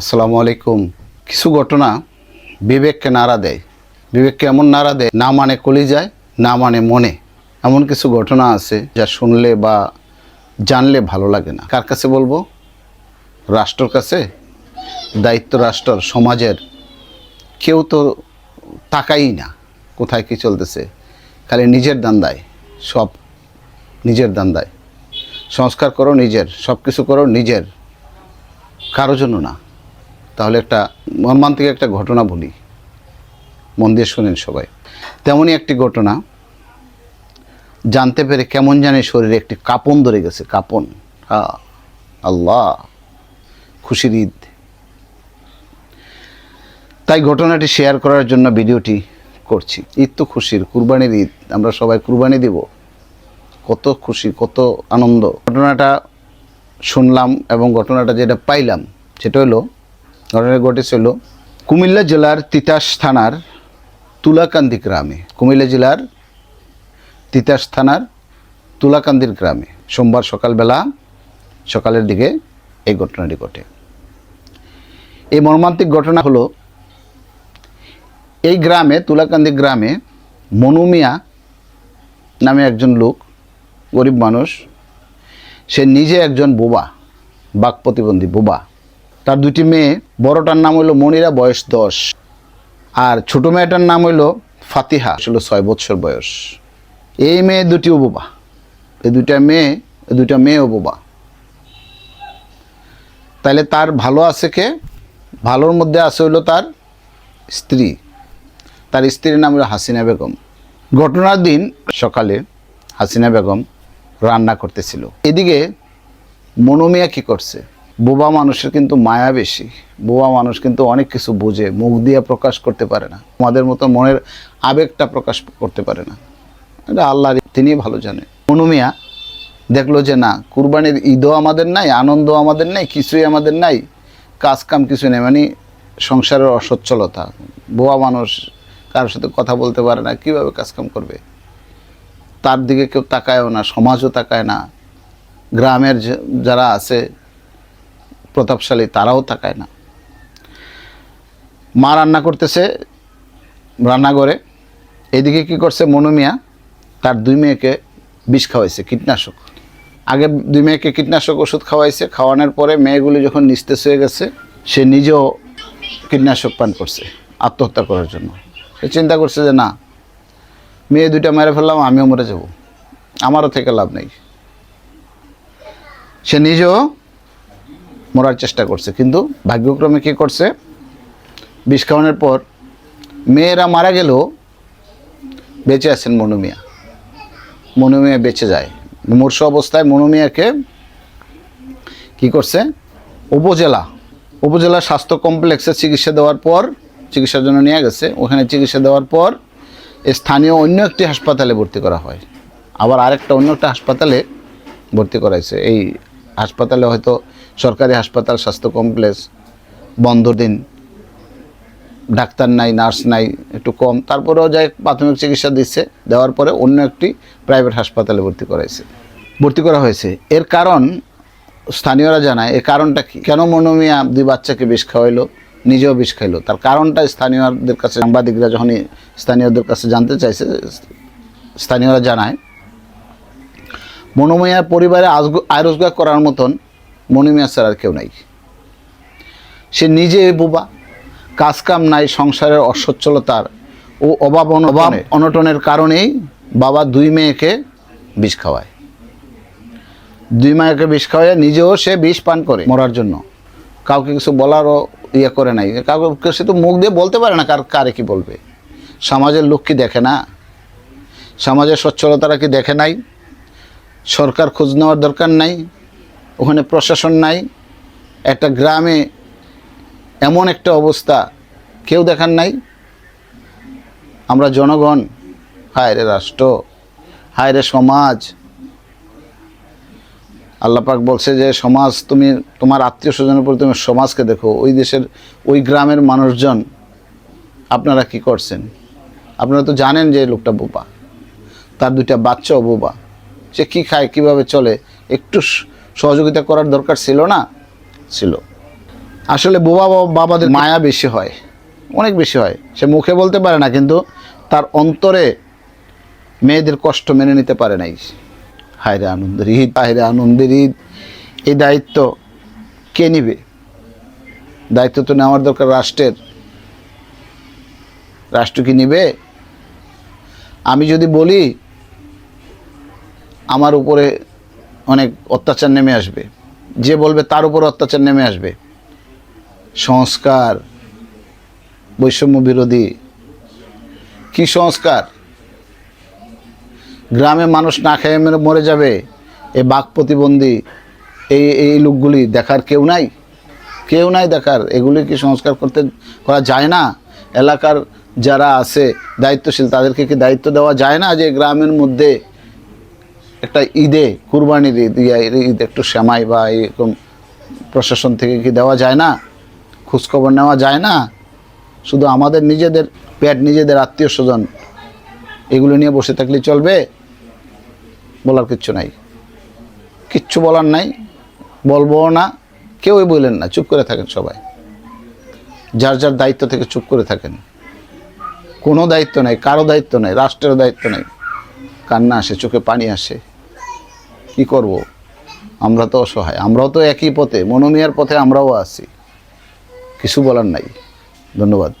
আসসালামু আলাইকুম। কিছু ঘটনা বিবেককে নাড়া দেয়। বিবেককে এমন নাড়া দেয়, না মানে কলি যায় না মানে মনে। এমন কিছু ঘটনা আছে যা শুনলে বা জানলে ভালো লাগে না। কার কাছে বলব? রাষ্ট্রর কাছে? দায়িত্ব রাষ্ট্রর, সমাজের। কেউ তো তাকাই না, কোথায় কি চলতেছে। খালি নিজের দান্দায়, সব নিজের দান্দায়। সংস্কার করো নিজের সব কিছু করো নিজের। কারও জন্য না। তাহলে একটা মর্মান্তিক একটা ঘটনা বলি। মন দিয়ে শোনেন সবাই। তেমনই একটি ঘটনা। জানতে পেরে কেমন জানে শরীরে একটি কাপন ধরে গেছে, কাপন। হ্যাঁ আল্লাহ, খুশির ঈদ। তাই ঘটনাটি শেয়ার করার জন্য ভিডিওটি করছি। ঈদ তো খুশির, কুরবানির ঈদ, আমরা সবাই কুরবানি দিব। কত খুশি, কত আনন্দ। ঘটনাটা শুনলাম এবং ঘটনাটা যেটা পাইলাম, সেটা হলো ঘটনা ঘটেছিল কুমিল্লা জেলার তিতাস থানার তুলাকান্দি গ্রামে। কুমিল্লা জেলার তিতাস থানার তুলাকান্দির গ্রামে। সোমবার সকালবেলা সকালের দিকে এই ঘটনাটি ঘটে। এই মর্মান্তিক ঘটনা হলো, এই গ্রামে, তুলাকান্দি গ্রামে মনুমিয়া নামে একজন লোক, গরিব মানুষ, সে নিজে একজন বোবা, বাক প্রতিবন্ধী বোবা তার দুটি মেয়ে, বড়টার নাম হলো মনিরা, বয়স দশ। আর ছোট মেয়েটার নাম হলো ফাতিহা ছিল ছয় বছর বয়স। এই মেয়ে দুটিও বোবা এই দুটা মেয়ে, এই দুটা মেয়েও বোবা তাইলে তার ভালো আছে কে? ভালোর মধ্যে আছে হইল তার স্ত্রী। তার স্ত্রীর নাম হলো হাসিনা বেগম। ঘটনার দিন সকালে হাসিনা বেগম রান্না করতেছিল। এদিকে মনোমিয়া কি করছে? বোবা মানুষের কিন্তু মায়া বেশি। বোবা মানুষ কিন্তু অনেক কিছু বোঝে, মুখ দিয়ে প্রকাশ করতে পারে না। আমাদের মতো মনের আবেগটা প্রকাশ করতে পারে না। এটা আল্লাহ তিনি ভালো জানে মনুমিয়া দেখল যে না, কুরবানির ঈদও আমাদের নাই আনন্দ আমাদের নাই, কিছুই আমাদের নাই কাজ কাম কিছু নেই মানে সংসারের অসচ্ছলতা। বোবা মানুষ কারোর সাথে কথা বলতে পারে না, কীভাবে কাজকাম করবে? তার দিকে কেউ তাকায়ও না, সমাজও তাকায় না। গ্রামের যারা আছে প্রতাপশালী তারাও তাকায় না। মা রান্না করতেছে রান্নাঘরে। এদিকে কি করছে মনুমিয়া তার দুই মেয়েকে বিষ খাওয়াইছে, কীটনাশক। আগে দুই মেয়েকে কীটনাশক ওষুধ খাওয়াইছে, খাওয়ানোর পরে মেয়েগুলি যখন নিস্তেজ হয়ে গেছে, সে নিজেও কীটনাশক পান করছে, আত্মহত্যা করার জন্য। সে চিন্তা করছে যে, না, মেয়ে দুইটা মেরে ফেললাম, আমিও মরে যাব। আমারও থেকে লাভ নেই। সে নিজেও মরার চেষ্টা করছে। কিন্তু ভাগ্যক্রমে কী করছে? বিষ খাওয়ানোর পর মেয়েরা মারা গেলেও বেঁচে আছেন মনুমিয়া মনুমিয়া বেঁচে যায়। মূর্ষ অবস্থায় মনুমিয়াকে কি করছে? উপজেলা উপজেলা স্বাস্থ্য কমপ্লেক্সে চিকিৎসা দেওয়ার পর, চিকিৎসার জন্য নিয়ে গেছে। ওখানে চিকিৎসা দেওয়ার পর স্থানীয় অন্য একটি হাসপাতালে ভর্তি করা হয়। আবার আরেকটা অন্য একটা হাসপাতালে ভর্তি করাইছে। এই হাসপাতালে হয়তো সরকারি হাসপাতাল, স্বাস্থ্য কমপ্লেক্স, বন্ধ দিন। ডাক্তার নাই, নার্স নাই, একটু কম। তারপরেও যাই প্রাথমিক চিকিৎসা দিচ্ছে। দেওয়ার পরে অন্য একটি প্রাইভেট হাসপাতালে ভর্তি করাইছে। ভর্তি করা হয়েছে। এর কারণ স্থানীয়রা জানায়, এর কারণটা কি? কেন মনোমিয়া দুই বাচ্চাকে বিষ খাওয়াইলো? নিজেও বিষ খাইলো। তার কারণটা স্থানীয়দের কাছে, সাংবাদিকরা যখনই স্থানীয়দের কাছে জানতে চাইছে, স্থানীয়রা জানায় মনোমিয়ার পরিবারে আজ- আয় রোজগার করার মতন মনোমিয়া ছাড়া আর কেউ নাই। সে নিজে বোবা কাজ কাম নাই সংসারের অসচ্ছলতার ও অভাব অভাব অনটনের কারণেই বাবা দুই মেয়েকে বিষ খাওয়ায়। দুই মেয়েকে বিষ খাওয়ায় নিজেও সে বিষ পান করে মরার জন্য। কাউকে কিছু বলারও ইয়ে করে নাই। কাউকে সে তো মুখ দিয়ে বলতে পারে না কার কারে কি বলবে। সমাজের লোক কি দেখে না? সমাজের সচ্ছলতারা কি দেখে নাই? সরকার খোঁজ নেওয়ার দরকার নাই, ওখানে প্রশাসন নাই, একটা গ্রামে এমন একটা অবস্থা কেউ দেখার নাই। আমরা জনগণ হায় রে রাষ্ট্র হায় রে সমাজ আল্লাপাক বলছে যে, সমাজ তুমি, তোমার আত্মীয় স্বজনের উপর তুমি সমাজকে দেখো। ওই দেশের, ওই গ্রামের মানুষজন, আপনারা কি করছেন? আপনারা তো জানেন যে লোকটা বোবা। তার দুইটা বাচ্চাও বোবা। সে কী খায় কীভাবে চলে একটু সহযোগিতা করার দরকার ছিল না? ছিল। আসলে বোবা বাবা- বাবাদের মায়া বেশি হয়। অনেক বেশি হয়। সে মুখে বলতে পারে না কিন্তু তার অন্তরে মেয়েদের কষ্ট মেনে নিতে পারে নাই। হায়রে আনন্দের ঈদ হায়রে আনন্দের ঈদ। এই দায়িত্ব কে নিবে? দায়িত্ব তো নেওয়ার দরকার রাষ্ট্রের। রাষ্ট্র কি নিবে? আমি যদি বলি আমার উপরে অনেক অত্যাচার নেমে আসবে। যে বলবে তার উপর অত্যাচার নেমে আসবে। সংস্কার, বৈষম্য বিরোধী। কি সংস্কার? গ্রামে মানুষ না খেয়ে মেরে যাবে। এ বাক প্রতিবন্ধী, এই এই লোকগুলি দেখার কেউ নাই। কেউ নাই দেখার। এগুলি কি সংস্কার করতে করা যায় না? এলাকার যারা আছে, দায়িত্বশীল, তাদেরকে কি দায়িত্ব দেওয়া যায় না যে গ্রামের মধ্যে একটা ঈদে, কুরবানির ঈদ, ইয়া ঈদ একটু শ্যামাই বা এরকম প্রশাসন থেকে কি দেওয়া যায় না? খোঁজখবর নেওয়া যায় না? শুধু আমাদের নিজেদের পেট, নিজেদের আত্মীয় স্বজন এগুলো নিয়ে বসে থাকলে চলবে? বলার কিচ্ছু নাই। কিচ্ছু বলার নাই। বলব না। কেউই বললেন না। চুপ করে থাকেন সবাই। যার যার দায়িত্ব থেকে চুপ করে থাকেন। কোনো দায়িত্ব নাই, কারও দায়িত্ব নাই রাষ্ট্রেরও দায়িত্ব নাই। কান্না আসে, চোখে পানি আসে। কি করব? আমরা তো অসহায়, আমরাও তো একই পথে, মনোমিয়ার পথে আমরাও আছি। কিছু বলার নাই। ধন্যবাদ।